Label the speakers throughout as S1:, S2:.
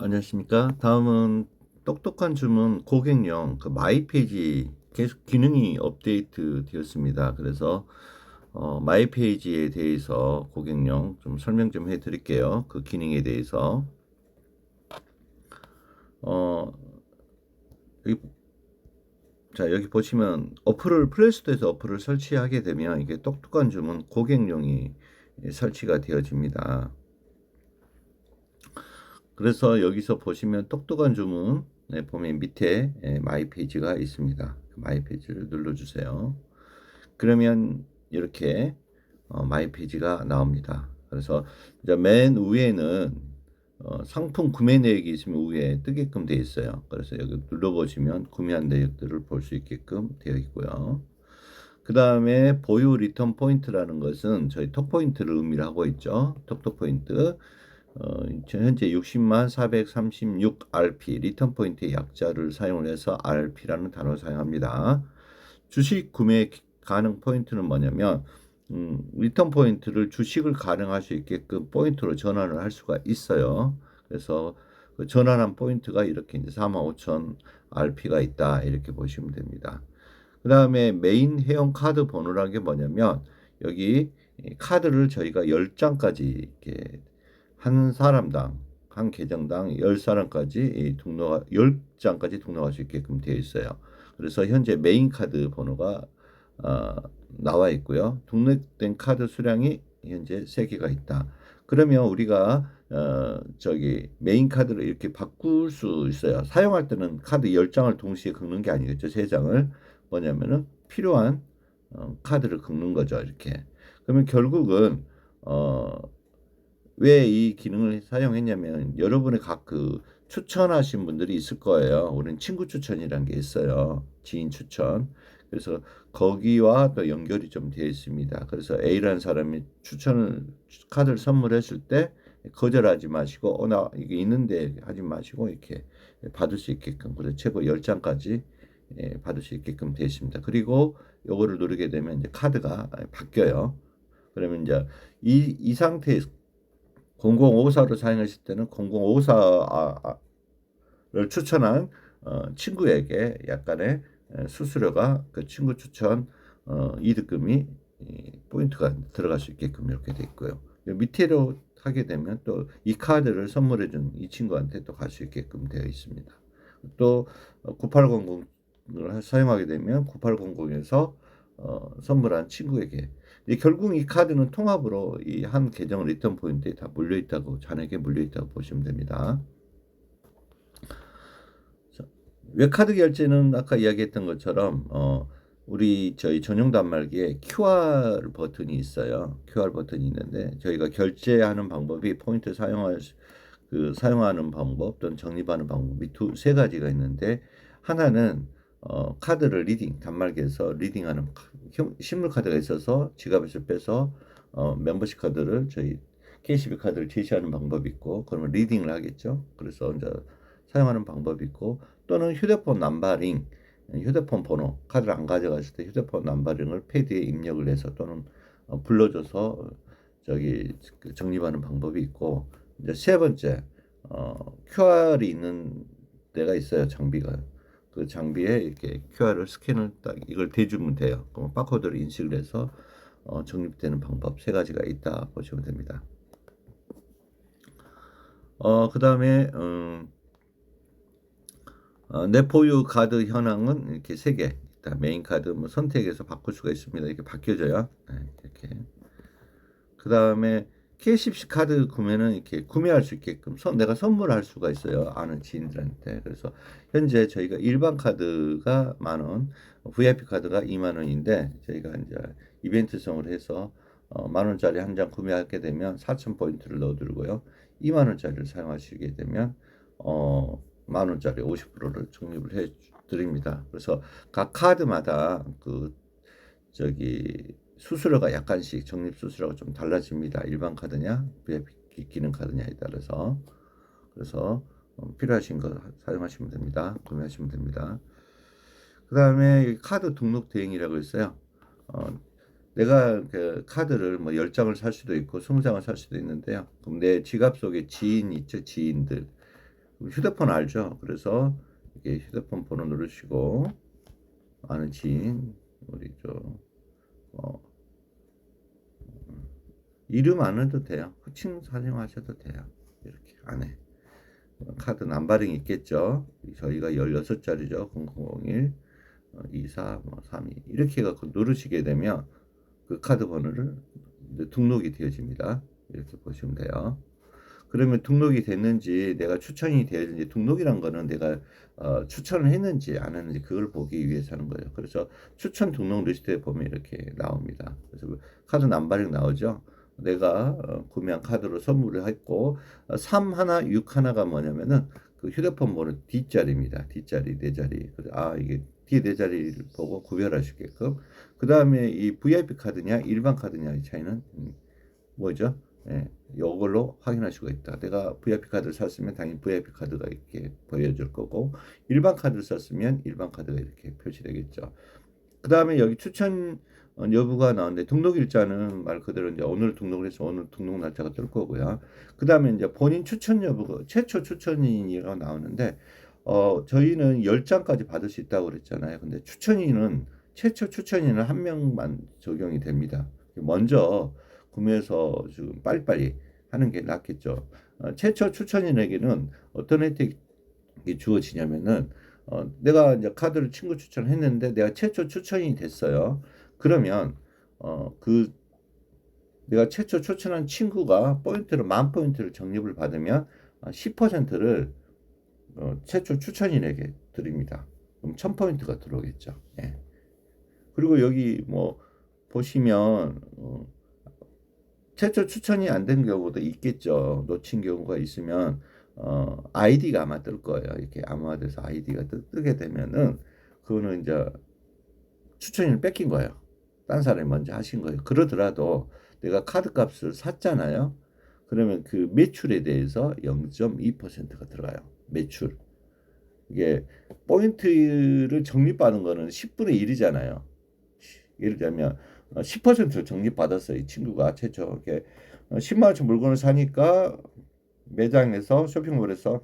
S1: 안녕하십니까. 다음은 똑똑한 주문 고객용 그 마이 페이지 계속 기능이 업데이트 되었습니다. 그래서 어, 마이 페이지에 대해서 고객용 좀 설명 좀 해드릴게요. 그 기능에 대해서 어, 여기, 자 여기 보시면 어플을 플레이스토어에서 어플을 설치하게 되면 이게 똑똑한 주문 고객용이 설치가 되어집니다. 그래서 여기서 보시면 똑똑한 주문 네, 보면 밑에 예, 마이 페이지가 있습니다. 그 마이 페이지를 눌러주세요. 그러면 이렇게 어, 마이 페이지가 나옵니다. 그래서 이제 맨 위에는 어, 상품 구매 내역이 있으면 위에 뜨게끔 되어 있어요. 그래서 여기 눌러보시면 구매한 내역들을 볼 수 있게끔 되어 있고요. 그 다음에 보유 리턴 포인트라는 것은 저희 톡 포인트를 의미를 하고 있죠. 톡톡 포인트. 어, 현재 60만 436 RP 리턴 포인트의 약자를 사용을 해서 RP라는 단어를 사용합니다. 주식 구매 가능 포인트는 뭐냐면 음, 리턴 포인트를 주식을 가능할 수 있게끔 포인트로 전환을 할 수가 있어요. 그래서 그 전환한 포인트가 이렇게 이제 45,000 RP가 있다 이렇게 보시면 됩니다. 그 다음에 메인 회원 카드 번호라는 게 뭐냐면 여기 카드를 저희가 10장까지 이렇게 한 사람당 한 계정당 10사람까지 등록 10장까지 등록할 수 있게끔 되어 있어요. 그래서 현재 메인 카드 번호가 어, 나와 있고요. 등록된 카드 수량이 현재 3개가 있다. 그러면 우리가 어, 저기 메인 카드를 이렇게 바꿀 수 있어요. 사용할 때는 카드 10장을 동시에 긁는 게 아니겠죠. 3장을 뭐냐면은 필요한 어, 카드를 긁는 거죠. 이렇게. 그러면 결국은 어 왜 이 기능을 사용했냐면 여러분의 각 그 추천하신 분들이 있을 거예요. 우리는 친구 추천이란 게 있어요. 지인 추천. 그래서 거기와 또 연결이 좀 되어 있습니다. 그래서 A라는 사람이 추천을 카드를 선물했을 때 거절하지 마시고 어 나 이게 있는데 하지 마시고 이렇게 받을 수 있게끔 그래서 최고 10장까지 예, 받을 수 있게끔 되어 있습니다. 그리고 요거를 누르게 되면 이제 카드가 바뀌어요. 그러면 이제 이, 이 상태에서 0054를 사용하실 때는 0054를 추천한 어, 친구에게 약간의 수수료가 그 친구 추천 어, 이득금이 포인트가 들어갈 수 있게끔 이렇게 돼 있고요. 밑으로 하게 되면 또 이 카드를 선물해 준 이 친구한테 또 갈 수 있게끔 되어 있습니다. 또 9800을 사용하게 되면 9800에서 어, 선물한 친구에게 결국 이 카드는 통합으로 이 한 계정 리턴 포인트에 다 물려 있다고 잔액에 물려 있다고 보시면 됩니다. 외카드 결제는 아까 이야기했던 것처럼 어, 우리 저희 전용 단말기에 QR 버튼이 있어요. QR 버튼이 있는데 저희가 결제하는 방법이 포인트 사용할 그 사용하는 방법 또는 적립하는 방법이 두 세 가지가 있는데 하나는 어, 카드를 리딩 단말기에서 리딩하는 실물 카드가 있어서 지갑에서 빼서 어, 멤버십 카드를 저희 KCB 카드를 제시하는 방법이 있고 그러면 리딩을 하겠죠. 그래서 이제 사용하는 방법이 있고 또는 휴대폰 넘버링 휴대폰 번호 카드를 안 가져갔을 때 휴대폰 넘버링을 패드에 입력을 해서 또는 어, 불러줘서 저기 그 정립하는 방법이 있고 이제 세 번째 어, QR이 있는 데가 있어요 장비가 그 장비에 이렇게 QR을 스캔을 딱 이걸 대주면 돼요. 그럼 바코드를 인식을 해서 어, 적립되는 방법 세 가지가 있다 보시면 됩니다. 어, 그 다음에 음, 어, 내 보유 카드 현황은 이렇게 세 개. 있다. 메인 카드 뭐 선택해서 바꿀 수가 있습니다. 이렇게 바뀌어져요. 네, 이렇게. 그 다음에 KCC 카드 구매는 이렇게 구매할 수 있게끔 선, 내가 선물할 수가 있어요. 아는 지인들한테. 그래서 현재 저희가 일반 카드가 만 원, VIP 카드가 2만 원인데 저희가 이제 이벤트성을 해서 어, 만 원짜리 한 장 구매하게 되면 4천 포인트를 넣어두고요. 2만 원짜리를 사용하시게 되면 어, 만 원짜리 50%를 적립을 해 드립니다. 그래서 각 카드마다 그 저기 수수료가 약간씩 적립 수수료가 좀 달라집니다. 일반 카드냐, VIP 기능 카드냐에 따라서. 그래서 어, 필요하신 거 사용하시면 됩니다. 구매하시면 됩니다. 그 다음에 카드 등록 대행이라고 있어요. 어, 내가 그 카드를 뭐 10장을 살 수도 있고 20장을 살 수도 있는데요. 그럼 내 지갑 속에 지인 있죠, 지인들. 휴대폰 알죠? 그래서 이게 휴대폰 번호 누르시고 아는 지인 우리 저 어, 이름 안 해도 돼요. 호칭 사용하셔도 돼요. 이렇게 안에 카드 남바링 있겠죠. 저희가 16자리죠. 0001 어, 24 뭐, 32 이렇게 해갖고 누르시게 되면 그 카드 번호를 등록이 되어집니다. 이렇게 보시면 돼요. 그러면 등록이 됐는지 내가 추천이 되었는지 등록이란 거는 내가 어, 추천을 했는지 안 했는지 그걸 보기 위해서 하는 거예요. 그래서 추천 등록 리스트에 보면 이렇게 나옵니다. 그래서 그 카드 남바링 나오죠. 내가 어, 구매한 카드로 선물을 했고 어, 3 하나 6 하나가 뭐냐면은 그 휴대폰 번호 뒷자리입니다. 뒷자리 네 자리. 아 이게 뒤에 네 자리를 보고 구별할 수 있게끔. 그 다음에 이 VIP 카드냐 일반 카드냐 이 차이는 음, 뭐죠? 예, 이걸로 확인할 수가 있다. 내가 VIP 카드를 샀으면 당연히 VIP 카드가 이렇게 보여줄 거고 일반 카드를 썼으면 일반 카드가 이렇게 표시되겠죠. 그 다음에 여기 추천 어, 여부가 나오는데 등록 일자는 말 그대로 이제 오늘 등록을 해서 오늘 등록 날짜가 뜰 거고요. 그 다음에 이제 본인 추천 여부가 최초 추천인이라고 나오는데 어 저희는 10장까지 받을 수 있다고 그랬잖아요. 근데 추천인은 최초 추천인은 한 명만 적용이 됩니다. 먼저 구매해서 지금 빨리빨리 하는 게 낫겠죠. 어, 최초 추천인에게는 어떤 혜택이 주어지냐면은 어, 내가 이제 카드를 친구 추천을 했는데 내가 최초 추천이 됐어요. 그러면 어, 그 내가 최초 추천한 친구가 포인트를 만 포인트를 적립을 받으면 10%를 어, 최초 추천인에게 드립니다. 그럼 1000포인트가 들어오겠죠. 예. 그리고 여기 뭐 보시면 어, 최초 추천이 안 된 경우도 있겠죠. 놓친 경우가 있으면 어, 아이디가 아마 뜰 거예요. 이렇게 암호화돼서 아이디가 뜨, 뜨게 되면은 그거는 이제 추천인을 뺏긴 거예요. 딴 사람이 먼저 하신 거예요. 그러더라도 내가 카드 값을 샀잖아요. 그러면 그 매출에 대해서 0.2%가 들어가요. 매출. 이게 포인트를 적립받은 거는 10분의 1이잖아요. 예를 들면 10%를 적립받았어요. 이 친구가 최초 이렇게 10만 원치 물건을 사니까 매장에서 쇼핑몰에서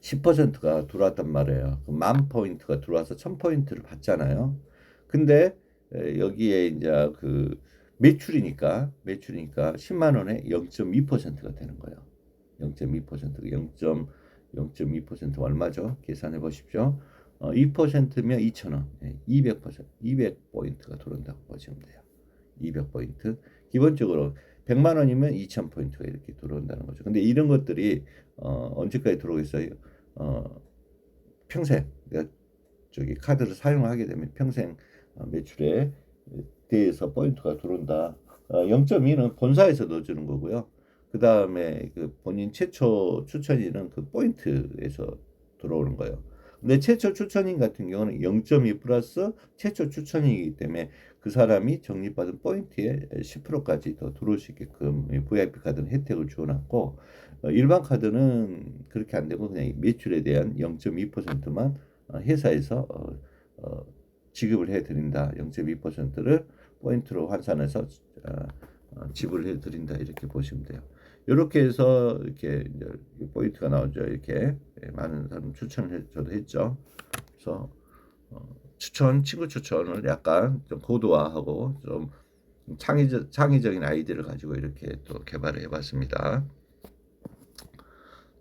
S1: 10%가 들어왔단 말이에요. 그만 포인트가 들어와서 1000포인트를 받잖아요. 근데 여기에 이제 그 매출이니까 매출이니까 10만 원에 0.2%가 되는 거예요. 0.2% 0.0.2% 얼마죠? 계산해 보십시오. 어, 2%면 2,000원. 네, 200% 200포인트가 들어온다고 보시면 돼요. 200포인트. 기본적으로 100만 원이면 2,000포인트가 이렇게 들어온다는 거죠. 근데 이런 것들이 어, 언제까지 들어오겠어요? 어, 평생 내가 저기 카드를 사용하게 되면 평생 어, 매출에 대해서 포인트가 들어온다. 어, 0.2는 본사에서 넣어주는 거고요. 그 다음에 그 본인 최초 추천인은 그 포인트에서 들어오는 거예요. 근데 최초 추천인 같은 경우는 0.2 플러스 최초 추천이기 때문에 그 사람이 적립받은 포인트에 10%까지 더 들어올 수 있게끔 VIP 카드는 혜택을 주어놨고 어, 일반 카드는 그렇게 안 되고 그냥 매출에 대한 0.2%만 어, 회사에서 어, 어, 지급을 해드린다. 0.2%를 포인트로 환산해서 어, 어, 지불을 해드린다 이렇게 보시면 돼요. 이렇게 해서 이렇게 포인트가 나오죠. 이렇게 예, 많은 사람 추천을 저도 했죠. 그래서 어, 추천 친구 추천을 약간 좀 고도화하고 좀 창의적 창의적인 아이디를 가지고 이렇게 또 개발을 해봤습니다.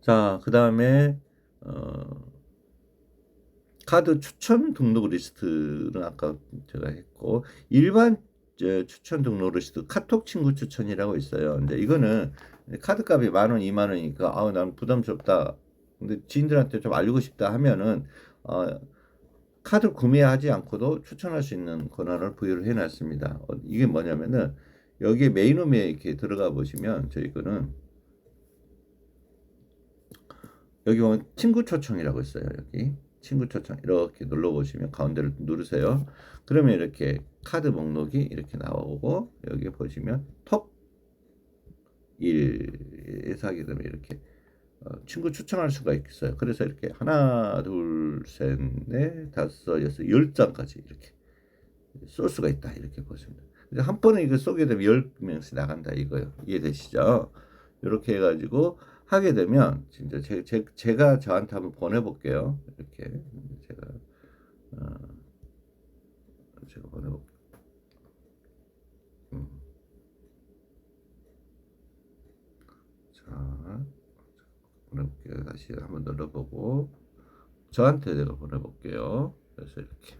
S1: 자, 그 다음에 어, 카드 추천 등록 리스트는 아까 제가 했고 일반 추천 등록 리스트 카톡 친구 추천이라고 있어요. 근데 이거는 카드 값이 만 원, 이만 원이니까 아우 난 부담스럽다. 근데 지인들한테 좀 알리고 싶다 하면은 어, 카드 구매하지 않고도 추천할 수 있는 권한을 부여를 해놨습니다. 어, 이게 뭐냐면은 여기에 메인홈에 이렇게 들어가 보시면 저희 거는 여기 보면 친구 초청이라고 있어요. 여기 친구 초청 이렇게 눌러 보시면 가운데를 누르세요. 그러면 이렇게 카드 목록이 이렇게 나오고 여기 보시면 톡 1에서 하게 되면 이렇게 어, 친구 추천할 수가 있어요. 그래서 이렇게 하나, 둘, 셋, 넷, 다섯, 여섯, 열 장까지 이렇게 쏠 수가 있다. 이렇게 보시면. 한 번에 이거 쏘게 되면 열 명씩 나간다 이거요. 이해되시죠? 이렇게 해가지고 하게 되면 진짜 제, 제, 제가 저한테 한번 보내볼게요. 이렇게 제가 어, 제가 보내볼게요. 음. 자, 보내볼게요. 다시 한번 눌러보고 저한테 내가 보내볼게요. 그래서 이렇게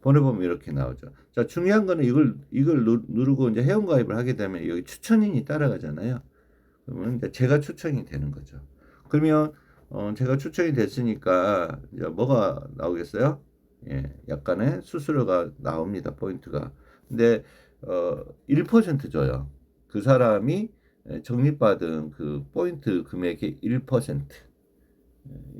S1: 보내보면 이렇게 나오죠. 자, 중요한 거는 이걸 이걸 누, 누르고 이제 회원 가입을 하게 되면 여기 추천인이 따라가잖아요. 그러면 제가 추천이 되는 거죠. 그러면 어, 제가 추천이 됐으니까 뭐가 나오겠어요? 예, 약간의 수수료가 나옵니다. 포인트가. 근데 어, 1% 줘요. 그 사람이 예, 적립받은 그 포인트 금액의 1%.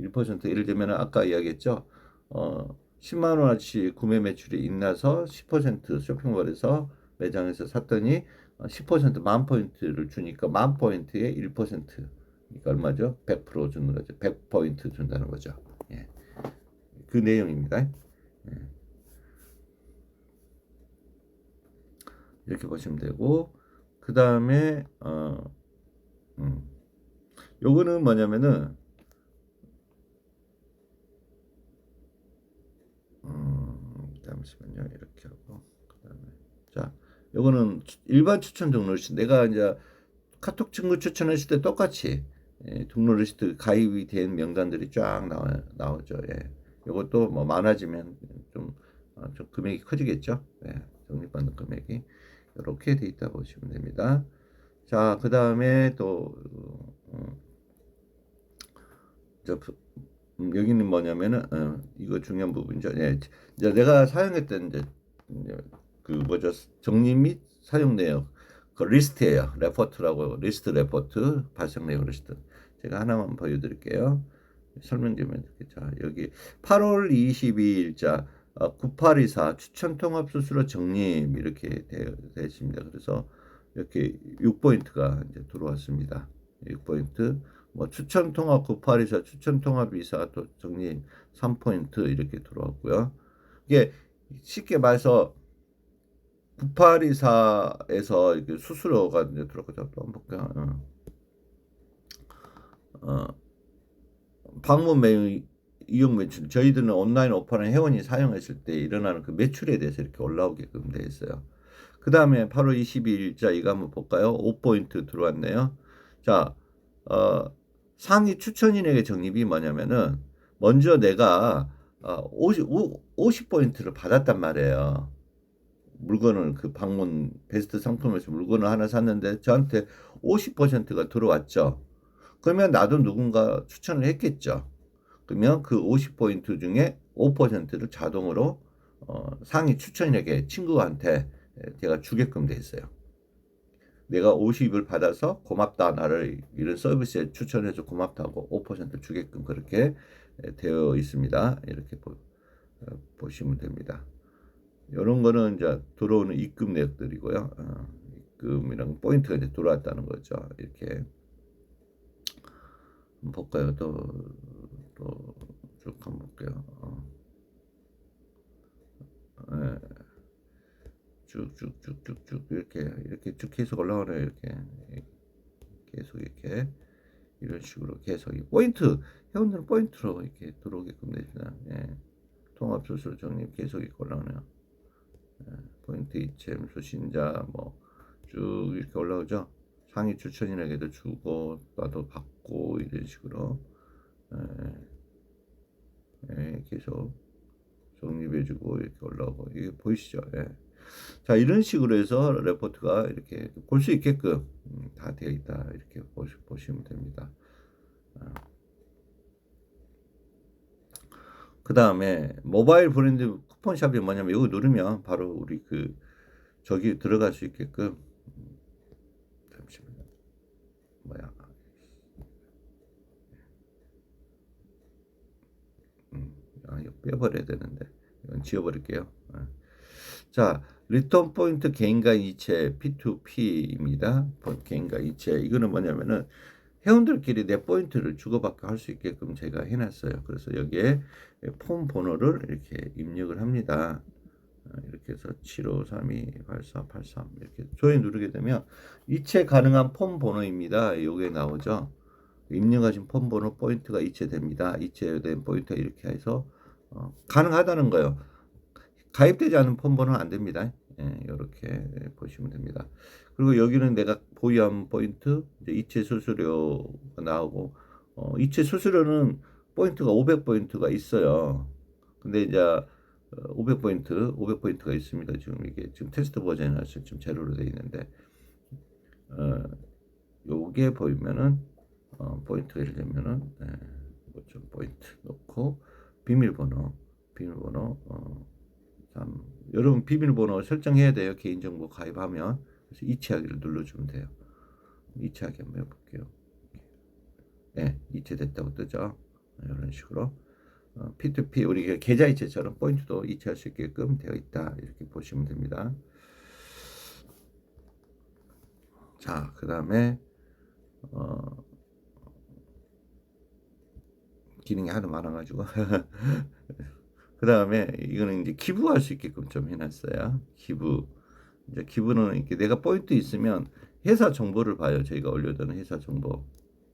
S1: 1% 예를 들면 아까 이야기했죠. 어, 10만 원어치 구매 매출이 있나서 10% 쇼핑몰에서 매장에서 샀더니 10%만 포인트를 주니까 만 포인트에 1% 그러니까 얼마죠? 100% 주는 거죠. 100포인트 준다는 거죠. 예. 그 내용입니다. 예. 이렇게 보시면 되고 그 다음에 어, 음. 요거는 뭐냐면은 음, 잠시만요. 이렇게 하고 추- 일반 추천 등록 리스트. 내가 이제 카톡 친구 추천했을 때 똑같이 예, 등록 리스트 가입이 된 명단들이 쫙 나와 나오죠. 예. 요것도 뭐 많아지면 좀, 어, 좀 금액이 커지겠죠. 예, 적립받는 금액이 이렇게 돼 있다 보시면 됩니다. 자, 그 다음에 또 어, 저 음, 여기는 뭐냐면은 어, 이거 중요한 부분이죠. 예, 이제 내가 사용했던 이제, 이제 그 뭐죠 정리 및 사용 내역 그 리스트예요. 레포트라고 리스트 레포트 발생 내역 리스트. 제가 하나만 보여드릴게요. 설명 좀 해드릴게요. 자, 여기 8월 22일자 9824 추천 통합 수수료 적립 이렇게 되어 있습니다. 그래서 이렇게 6포인트가 이제 들어왔습니다. 6포인트. 뭐 추천 통합 9824 추천 통합 이사 또 적립 3포인트 이렇게 들어왔고요. 이게 쉽게 말해서 9824에서 이렇게 수수료가 이제 들어가죠. 또 한번 볼게요. 어. 어. 방문 매우 이용 매출 저희들은 온라인 오프라인 회원이 사용했을 때 일어나는 그 매출에 대해서 이렇게 올라오게끔 되어 있어요. 그 다음에 8월 22일자 이거 한번 볼까요? 5포인트 들어왔네요. 자, 어, 상위 추천인에게 적립이 뭐냐면은 먼저 내가 어, 50, 50포인트를 받았단 말이에요. 물건을 그 방문 베스트 상품에서 물건을 하나 샀는데 저한테 50%가 들어왔죠. 그러면 나도 누군가 추천을 했겠죠. 그러면 그 50포인트 중에 5%를 자동으로 어, 상위 추천인에게 친구한테 제가 주게끔 돼 있어요. 내가 50을 받아서 고맙다 나를 이런 서비스에 추천해서 고맙다고 5% 주게끔 그렇게 되어 있습니다. 이렇게 보, 어, 보시면 됩니다. 이런 거는 이제 들어오는 입금 내역들이고요. 어, 입금이랑 포인트가 이제 들어왔다는 거죠. 이렇게 볼까요? 또또쭉 한번 볼게요. 어. 네. 쭉쭉쭉쭉쭉 이렇게 이렇게 쭉 계속 올라오네요. 이렇게 계속 이렇게 이런 식으로 계속 포인트 회원들은 포인트로 이렇게 들어오게끔 되죠. 예. 통합 수술 정립 계속 이렇게 올라오네요. 예. 포인트 이체 수신자 뭐 쭉 이렇게 올라오죠. 상위 추천인에게도 주고 나도 받고 이런 식으로 예. 예. 계속 정립해주고 이렇게 올라오고 이게 보이시죠? 예. 자 이런 식으로 해서 레포트가 이렇게 볼 수 있게끔 음, 다 되어 있다 이렇게 보시, 보시면 됩니다. 아. 그 다음에 모바일 브랜드 쿠폰샵이 뭐냐면 이거 누르면 바로 우리 그 저기 들어갈 수 있게끔 음, 잠시만요. 뭐야? 음, 아 이거 빼버려야 되는데 이건 지워버릴게요. 아. 자, 리턴 포인트 개인과 이체 P2P입니다. 개인과 이체 이거는 뭐냐면은 회원들끼리 내 포인트를 주고받고 할 수 있게끔 제가 해놨어요. 그래서 여기에 폼 번호를 이렇게 입력을 합니다. 이렇게 해서 75328483 이렇게 조인 누르게 되면 이체 가능한 폼 번호입니다. 요게 나오죠. 입력하신 폰번호 포인트가 이체됩니다. 이체된 포인트가 이렇게 해서 어, 가능하다는 거예요. 가입되지 않은 폰번호는 안 됩니다. 예, 이렇게 보시면 됩니다. 그리고 여기는 내가 보유한 포인트, 이체 수수료가 나오고, 어, 이체 수수료는 포인트가 500포인트가 있어요. 근데 이제 500포인트, 500포인트가 있습니다. 지금 이게 지금 테스트 버전이라서 지금 제로로 되어 있는데, 어, 요게 보이면은, 어, 포인트가 예를 들면은, 예, 뭐좀 포인트 넣고, 비밀번호, 비밀번호, 어, 참, 여러분 비밀번호 설정해야 돼요. 개인정보 가입하면. 그래서 이체하기를 눌러주면 돼요. 이체하기 한번 해볼게요. 네, 이체됐다고 뜨죠. 이런 식으로. 어, P2P 우리 계좌 이체처럼 포인트도 이체할 수 있게끔 되어 있다. 이렇게 보시면 됩니다. 자, 그 다음에 어, 기능이 하도 많아가지고 그 다음에 이거는 이제 기부할 수 있게끔 좀 해놨어요. 기부. 이제 기부는 이렇게 내가 포인트 있으면 회사 정보를 봐요. 저희가 올려두는 회사 정보.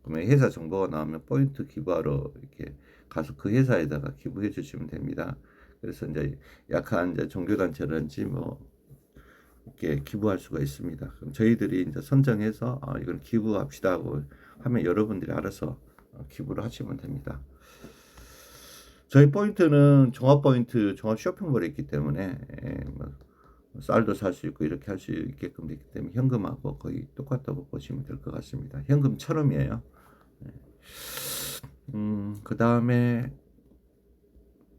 S1: 그러면 회사 정보가 나오면 포인트 기부하러 이렇게 가서 그 회사에다가 기부해 주시면 됩니다. 그래서 이제 약한 이제 종교단체라든지 뭐 이렇게 기부할 수가 있습니다. 그럼 저희들이 이제 선정해서 아, 이건 기부합시다 하고 하면 여러분들이 알아서 어, 기부를 하시면 됩니다. 저희 포인트는 종합 포인트, 종합 쇼핑몰에 있기 때문에 예, 뭐 쌀도 살 수 있고 이렇게 할 수 있게끔 되기 때문에 현금하고 거의 똑같다고 보시면 될 것 같습니다. 현금처럼이에요. 예. 음, 그 다음에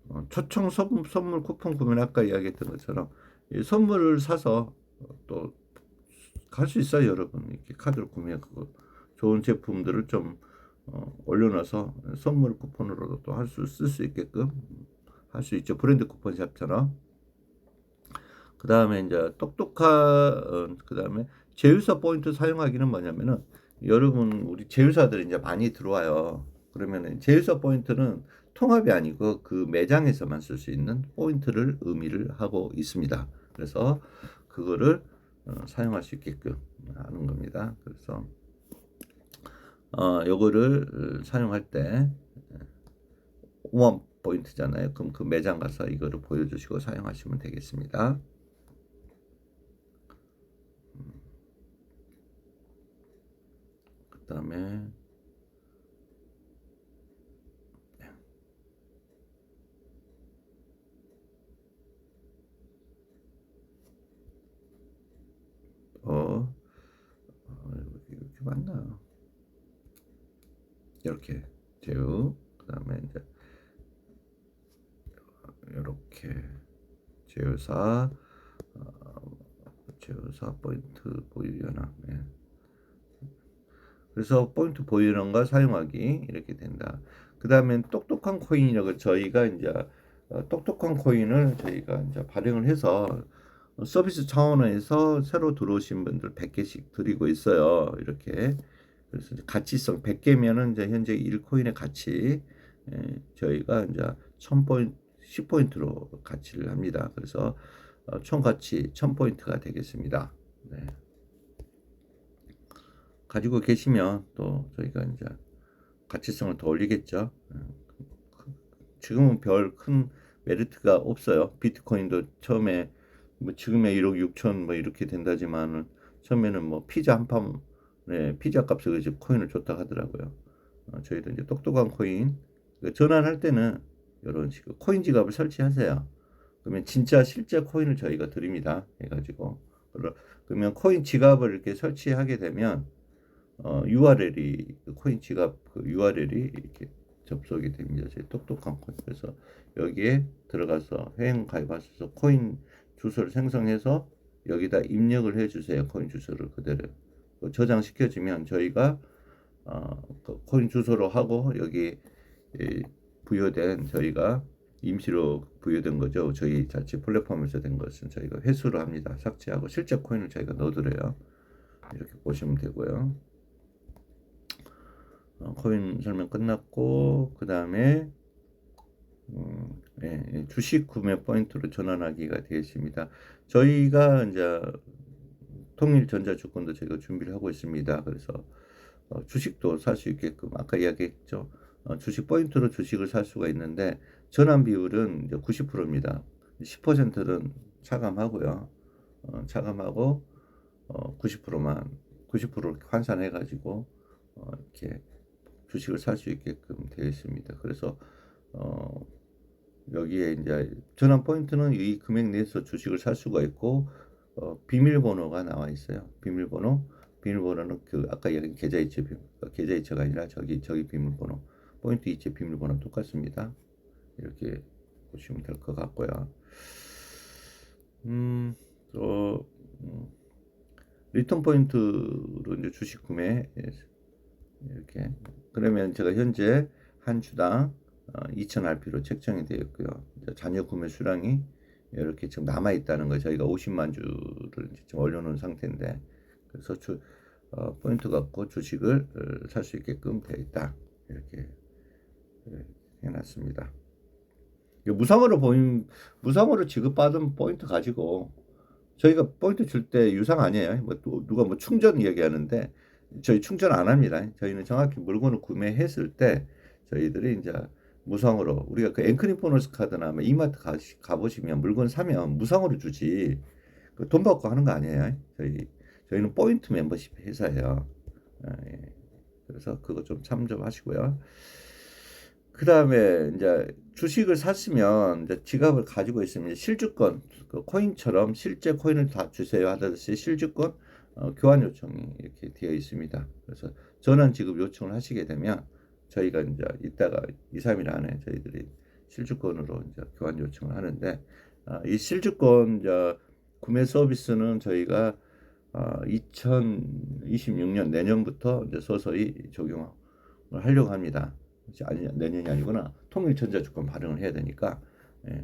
S1: 어, 초청 선물, 선물 쿠폰 구매는 아까 이야기했던 것처럼 이 선물을 사서 또 갈 수 있어요, 여러분. 이렇게 카드를 구매하고 좋은 제품들을 좀 어, 올려놔서 선물 쿠폰으로도 또 할 수 쓸 수 있게끔 할 수 있죠. 브랜드 쿠폰샵처럼. 그 다음에 이제 똑똑한 어, 그 다음에 제휴사 포인트 사용하기는 뭐냐면은 여러분 우리 제휴사들이 이제 많이 들어와요. 그러면은 제휴사 포인트는 통합이 아니고 그 매장에서만 쓸 수 있는 포인트를 의미를 하고 있습니다. 그래서 그거를 어, 사용할 수 있게끔 하는 겁니다. 그래서 어, 요거를 사용할 때 5만 포인트잖아요. 그럼 그 매장 가서 이거를 보여주시고 사용하시면 되겠습니다. 그 다음에 어, 어 이렇게 맞나? 이렇게 제우 그 다음에 이제 이렇게 제휴사 어, 제휴사 포인트 보유 연합 예. 그래서 포인트 보유 연합과 사용하기 이렇게 된다. 그 다음에 똑똑한 코인이라고 저희가 이제 어, 똑똑한 코인을 저희가 이제 발행을 해서 서비스 차원에서 새로 들어오신 분들 100개씩 드리고 있어요. 이렇게 그래서 가치성 100개면은 이제 현재 1코인의 가치 예, 저희가 이제 1000포인트 10포인트로 가치를 합니다. 그래서 어, 총 가치 1000포인트가 되겠습니다. 네. 가지고 계시면 또 저희가 이제 가치성을 더 올리겠죠. 예. 지금은 별 큰 메리트가 없어요. 비트코인도 처음에 뭐 지금의 1억 6천 뭐 이렇게 된다지만은 처음에는 뭐 피자 한판 네, 피자 값에 이제 코인을 줬다 하더라고요. 어, 저희도 이제 똑똑한 코인 그 전환할 때는 이런 식으로 코인 지갑을 설치하세요. 그러면 진짜 실제 코인을 저희가 드립니다. 해가지고 그러면 코인 지갑을 이렇게 설치하게 되면 어, URL이 그 코인 지갑 그 URL이 이렇게 접속이 됩니다. 제 똑똑한 코인 그래서 여기에 들어가서 회원 가입하셔서 코인 주소를 생성해서 여기다 입력을 해주세요. 코인 주소를 그대로 그 저장시켜주면 저희가 어, 그 코인 주소로 하고 여기 부여된 저희가 임시로 부여된 거죠. 저희 자체 플랫폼에서 된 것은 저희가 회수를 합니다. 삭제하고 실제 코인을 저희가 넣어드려요. 이렇게 보시면 되고요. 어, 코인 설명 끝났고 그 다음에 음, 예, 주식 구매 포인트로 전환하기가 되었습니다. 저희가 이제 통일 전자주권도 제가 준비를 하고 있습니다. 그래서 어, 주식도 살 수 있게끔 아까 이야기했죠. 어, 주식 포인트로 주식을 살 수가 있는데 전환 비율은 이제 90%입니다. 10%는 차감하고요. 어, 차감하고 어, 90%만 90%를 환산해 가지고 어, 이렇게 주식을 살 수 있게끔 되어 있습니다. 그래서 어, 여기에 이제 전환 포인트는 이 금액 내에서 주식을 살 수가 있고 어, 비밀번호가 나와 있어요. 비밀번호 비밀번호는 그 아까 이야기한 계좌이체 계좌이체가 아니라 저기 저기 비밀번호 포인트 이체 비밀번호 똑같습니다. 이렇게 보시면 될 것 같고요. 음, 또 음, 리턴 포인트로 이제 주식 구매 예, 이렇게 그러면 제가 현재 한 주당 어, 2,000RP로 책정이. 이제 잔여 구매 수량이 이렇게 지금 남아 있다는 거 저희가 50만 주를 지금 올려놓은 상태인데 그래서 주, 어, 포인트 갖고 주식을 어, 살수 있게끔 되어 있다 이렇게 예, 해놨습니다. 무상으로 보임 무상으로 지급받은 포인트 가지고 저희가 포인트 줄 때 유상 아니에요. 뭐또 누가 뭐 충전 얘기하는데 저희 충전 안 합니다. 저희는 정확히 물건을 구매했을 때 저희들이 이제 무상으로 우리가 그 앵크림 보너스 카드나 뭐 이마트 가, 가보시면 물건 사면 무상으로 주지 그 돈 받고 하는 거 아니에요. 저희 저희는 포인트 멤버십 회사예요. 아, 예. 그래서 그거 좀 참조하시고요. 그 다음에 이제 주식을 샀으면 이제 지갑을 가지고 있으면 실주권 그 코인처럼 실제 코인을 다 주세요 하듯이 실주권 어, 교환 요청이 이렇게 되어 있습니다. 그래서 전환 지급 요청을 하시게 되면 저희가 이제 이따가 2, 3일 안에 저희들이 실주권으로 이제 교환 요청을 하는데 아, 이 실주권 이제 구매 서비스는 저희가 아, 2026년 내년부터 이제 서서히 적용을 하려고 합니다. 아니 내년이 아니구나 통일전자주권 발행을 해야 되니까 예.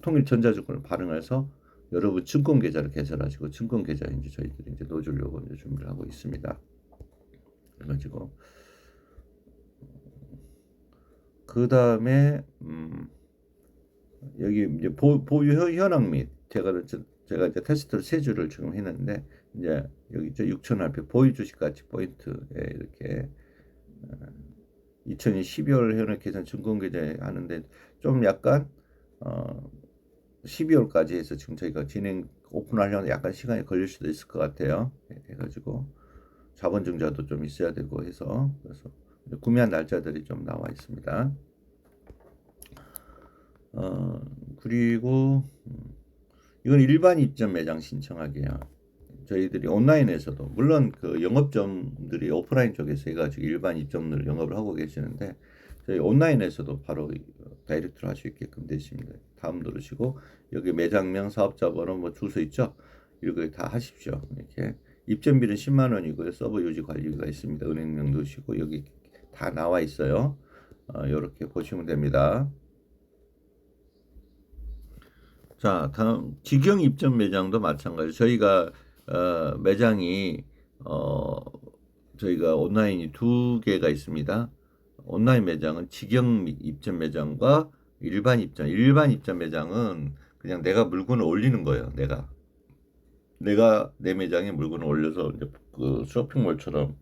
S1: 통일전자주권을 발행해서 여러분 증권 계좌를 개설하시고 증권 계좌에 이제 저희들이 이제 넣어주려고 이제 준비를 하고 있습니다. 그래가지고 그 다음에 음 여기 이제 보, 보유 현- 현황 및 제가 제가 이제 테스트를 세 주를 지금 했는데 이제 여기 저 6천 RP 보유 주식 가치 포인트에 이렇게 2000년 12월 현황 계산 증권 계좌에 하는데 좀 약간 어 12월까지 해서 지금 저희가 진행 오픈하려면 약간 시간이 걸릴 수도 있을 것 같아요. 예, 해가지고 자본 증자도 좀 있어야 되고 해서 그래서 구매한 날짜들이 좀 나와 있습니다. 어 그리고 음, 이건 일반 입점 매장 신청하기야. 저희들이 온라인에서도 물론 그 영업점들이 오프라인 쪽에서 해가지고 일반 입점을 영업을 하고 계시는데 저희 온라인에서도 바로 다이렉트로 할 수 있게끔 되십니다. 다음 누르시고 여기 매장명 사업자 번호 뭐 주소 있죠? 이거 다 하십시오. 이렇게 입점비는 10만 원이고요. 서버 유지 관리가 있습니다. 은행명 넣으시고 여기 다 나와 있어요. 어, 이렇게 보시면 됩니다. 자, 다음 직영 입점 매장도 마찬가지. 저희가 어, 매장이 어, 저희가 온라인이 두 개가 있습니다. 온라인 매장은 직영 입점 매장과 일반 입점. 일반 입점 매장은 그냥 내가 물건을 올리는 거예요. 내가 내가 내 매장에 물건을 올려서 이제 그 쇼핑몰처럼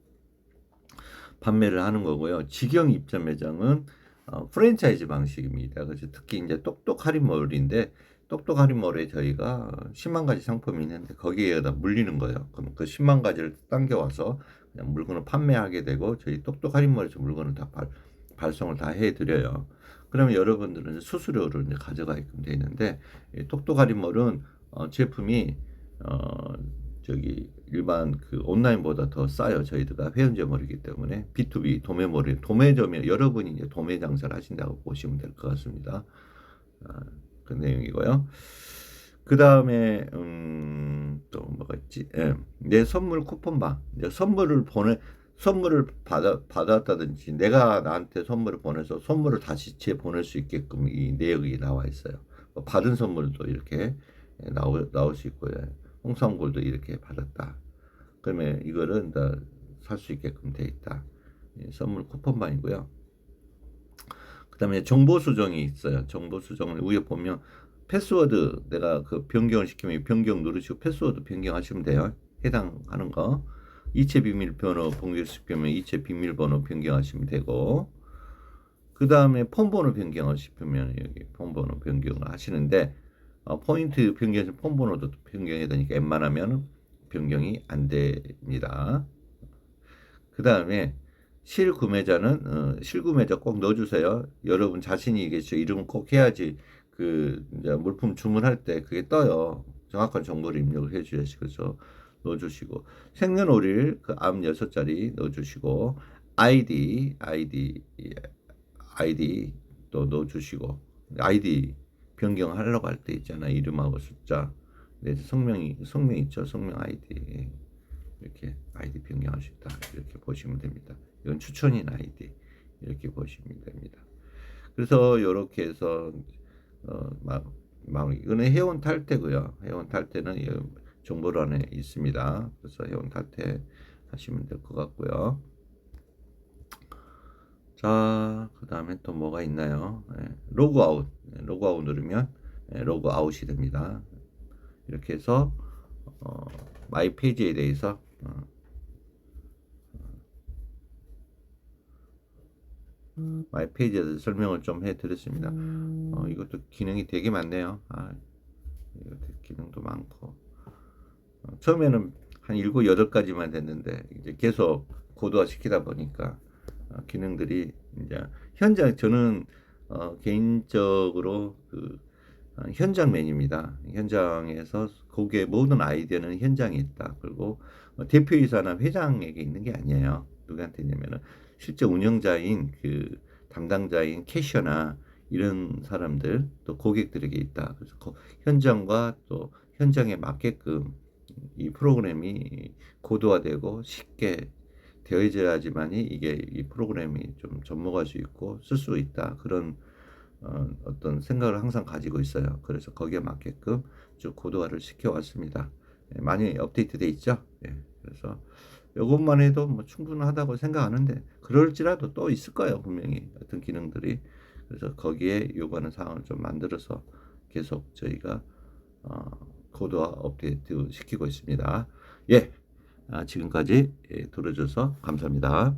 S1: 판매를 하는 거고요. 직영 입점 매장은 어, 프랜차이즈 방식입니다. 그래서 특히 이제 똑똑 할인몰인데 똑똑 할인몰에 저희가 10만 가지 상품이 있는데 거기에다 물리는 거예요. 그럼 그 10만 가지를 당겨와서 그냥 물건을 판매하게 되고 저희 똑똑 할인몰에서 물건을 다 발, 발송을 다 해드려요. 그러면 여러분들은 수수료를 이제 가져가게끔 돼 있는데 이 똑똑 할인몰은 어, 제품이 어, 저기 일반 그 온라인보다 더 싸요. 저희들가 회원점이기 때문에 B2B 도매몰이 도매점이 여러분이 이제 도매 장사를 하신다고 보시면 될 것 같습니다. 아, 그 내용이고요. 그 다음에 음, 또 뭐가 있지? 예. 내 선물 쿠폰방. 이제 선물을 보내 선물을 받아 받았다든지 내가 나한테 선물을 보내서 선물을 다시 재 보낼 수 있게끔 이 내역이 나와 있어요. 뭐 받은 선물도 이렇게 나오 나올 수 있고요. 홍삼골도 이렇게 받았다. 그러면 이거를 살수 있게끔 돼 있다. 예, 선물 쿠폰방이고요. 그다음에 정보 수정이 있어요. 정보 수정을 위에 보면 패스워드 내가 그 변경을 시키면 이 변경 누르시고 패스워드 변경하시면 돼요. 해당하는 거. 이체 비밀번호 변경시키면 이체 비밀번호 변경하시면 되고 그 다음에 폰번호 변경하시면 여기 폰번호 변경을 하시는데 어, 포인트 변경해서 폰번호도 변경해야 되니까 웬만하면 변경이 안 됩니다. 그 다음에 실구매자는 어, 실구매자 꼭 넣어주세요. 여러분 자신이 이겠죠. 이름은 꼭 해야지 그 물품 주문할 때 그게 떠요. 정확한 정보를 입력을 해줘야지 그죠. 넣어주시고 생년월일 그암 여섯 자리 넣어주시고 아이디 아이디 예, 아이디 또 넣어주시고 아이디 변경하려고 할 때 있잖아. 이름하고 숫자. 네, 성명이 성명 있죠? 성명 아이디. 이렇게 아이디 변경할 수 있다. 이렇게 보시면 됩니다. 이건 추천인 아이디. 이렇게 보시면 됩니다. 그래서 이렇게 해서 어, 막, 막 이거는 회원 탈퇴고요. 회원 탈퇴는 이 정보란에 있습니다. 그래서 회원 탈퇴 하시면 될 것 같고요 자, 그 다음에 또 뭐가 있나요? 예, 로그아웃. 예, 로그아웃 누르면 예, 로그아웃이 됩니다. 이렇게 해서 어, 마이 페이지에 대해서 어, 마이 페이지에 대해서 설명을 좀 해드렸습니다. 어, 이것도 기능이 되게 많네요. 아, 이것도 기능도 많고. 어, 처음에는 한 7, 8가지만 됐는데 이제 계속 고도화 시키다 보니까 어, 기능들이 이제 현장 저는 어, 개인적으로 그 어, 현장맨입니다. 현장에서 거기에 모든 아이디어는 현장에 있다. 그리고 어, 대표이사나 회장에게 있는 게 아니에요. 누구한테 있냐면은 실제 운영자인 그 담당자인 캐셔나 이런 사람들 또 고객들에게 있다. 그래서 그 현장과 또 현장에 맞게끔 이 프로그램이 고도화되고 쉽게 되어져야지만이 이게 이 프로그램이 좀 접목할 수 있고 쓸 수 있다 그런 어, 어떤 생각을 항상 가지고 있어요. 그래서 거기에 맞게끔 쭉 고도화를 시켜왔습니다. 예, 많이 업데이트돼 있죠. 예, 그래서 이것만 해도 뭐 충분하다고 생각하는데 그럴지라도 또 있을 거예요 분명히 어떤 기능들이 그래서 거기에 요구하는 사항을 좀 만들어서 계속 저희가 어, 고도화 업데이트 시키고 있습니다. 예, 아, 지금까지 예, 들어줘서 감사합니다.